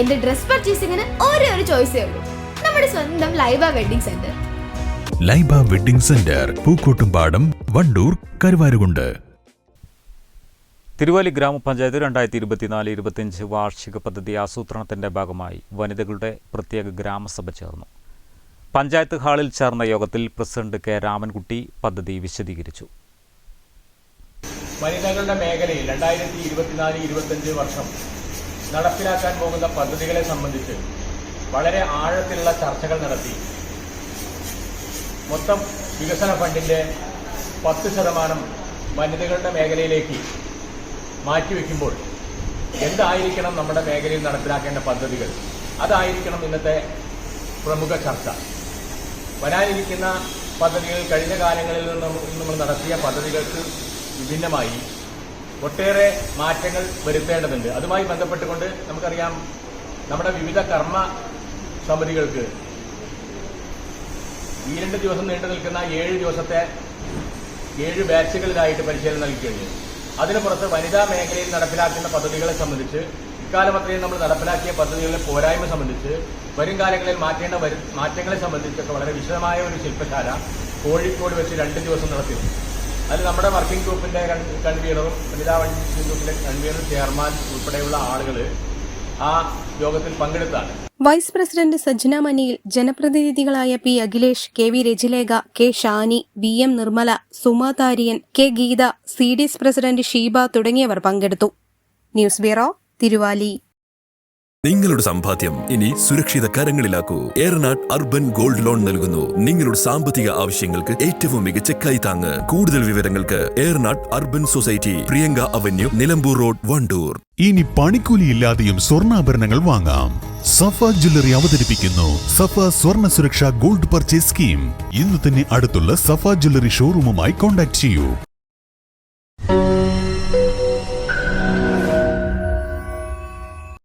എന്റെ ഡ്രസ് പർച്ചേസിംഗിന് ഒരേ ഒരു ചോയ്സേ ഉള്ളൂ. നമ്മുടെ സ്വന്തം Laiba wedding centre. Laiba wedding centre Pookkottumpadam Wandoor Karuvarakundu. Thiruvali ഗ്രാമപഞ്ചായത്ത് രണ്ടായിരത്തി ഇരുപത്തിനാല് ഇരുപത്തിയഞ്ച് വാർഷിക പദ്ധതി ആസൂത്രണത്തിന്റെ ഭാഗമായി വനിതകളുടെ പ്രത്യേക ഗ്രാമസഭ ചേർന്നു. പഞ്ചായത്ത് ഹാളിൽ ചേർന്ന യോഗത്തിൽ പ്രസിഡന്റ് കെ രാമൻകുട്ടി പദ്ധതി വിശദീകരിച്ചു. വനിതകളുടെ മേഖലയിൽ രണ്ടായിരത്തി ഇരുപത്തിനാല് ഇരുപത്തഞ്ച് വർഷം നടപ്പിലാക്കാൻ പോകുന്ന പദ്ധതികളെ സംബന്ധിച്ച് വളരെ ആഴത്തിലുള്ള ചർച്ചകൾ നടത്തി. മൊത്തം വികസന ഫണ്ടിന്റെ പത്ത് ശതമാനം വനിതകളുടെ മേഖലയിലേക്ക് മാറ്റിവെക്കുമ്പോൾ എന്തായിരിക്കണം നമ്മുടെ മേഖലയിൽ നടപ്പിലാക്കേണ്ട പദ്ധതികൾ? അതായിരിക്കണം ഇന്നത്തെ പ്രമുഖ ചർച്ച. വരാനിരിക്കുന്ന പദ്ധതികൾ കഴിഞ്ഞ കാലങ്ങളിൽ നിന്ന് നമ്മൾ നടത്തിയ പദ്ധതികൾക്ക് വിഭിന്നമായി ഒട്ടേറെ മാറ്റങ്ങൾ വരുത്തേണ്ടതുണ്ട്. അതുമായി ബന്ധപ്പെട്ടുകൊണ്ട് നമുക്കറിയാം നമ്മുടെ വിവിധ കർമ്മ സമിതികൾക്ക് ഈ രണ്ട് ദിവസം നീണ്ടു നിൽക്കുന്ന ഏഴ് ദിവസത്തെ ഏഴ് ബാച്ചുകളിലായിട്ട് പരിശീലനം നൽകിക്കഴിഞ്ഞു. അതിന് പുറത്ത് വനിതാ മേഖലയിൽ നടപ്പിലാക്കുന്ന പദ്ധതികളെ സംബന്ധിച്ച് ഇക്കാലം അത്രയും നമ്മൾ നടപ്പിലാക്കിയ പദ്ധതികളിലെ പോരായ്മ സംബന്ധിച്ച് വരും കാലങ്ങളിൽ മാറ്റേണ്ട മാറ്റങ്ങളെ സംബന്ധിച്ചൊക്കെ വളരെ വിശദമായ ഒരു ശില്പശാല കോഴിക്കോട് വെച്ച് രണ്ട് ദിവസം നടത്തിയിരുന്നു. അതിൽ നമ്മുടെ വർക്കിംഗ് ഗ്രൂപ്പിന്റെ കൺ- കൺവീനറും വനിതാ വർക്കിംഗ് ഗ്രൂപ്പിന്റെ കൺവീനറും ചെയർമാൻ ഉൾപ്പെടെയുള്ള ആളുകൾ ആ യോഗത്തിൽ പങ്കെടുത്താണ്. വൈസ് പ്രസിഡന്റ് സജ്ജന മനിയിൽ ജനപ്രതിനിധികളായ P Akhilesh K V Rajilekha K Shani V M Nirmala Suma Thariyan K Geetha C D S president Sheeba തുടങ്ങിയവർ പങ്കെടുത്തു. News bureau Thiruvali. നിങ്ങളുടെ സമ്പാദ്യം ഇനി സുരക്ഷിത കരങ്ങളിലാക്കൂ. ഏറനാട് അർബൻ ഗോൾഡ് ലോൺ നൽകുന്നു. നിങ്ങളുടെ സാമ്പത്തിക ആവശ്യങ്ങൾക്ക് ഏറ്റവും മികച്ച കൈത്താങ്ങ് കൂടുതൽ വിവരങ്ങൾക്ക് Eranad urban society Priyanka avenue Nilambur road Wandoor. ഇനി പണിക്കൂലിയില്ലാതെയും സ്വർണാഭരണങ്ങൾ വാങ്ങാം. സഫ ജ്വല്ലറി അവതരിപ്പിക്കുന്നു. സഫ സ്വർണ സുരക്ഷ ഗോൾഡ് പർച്ചേസ് സ്കീം. ഇന്ന് തന്നെ അടുത്തുള്ള സഫ ജ്വല്ലറി ഷോറൂമുമായി കോൺടാക്ട് ചെയ്യൂ.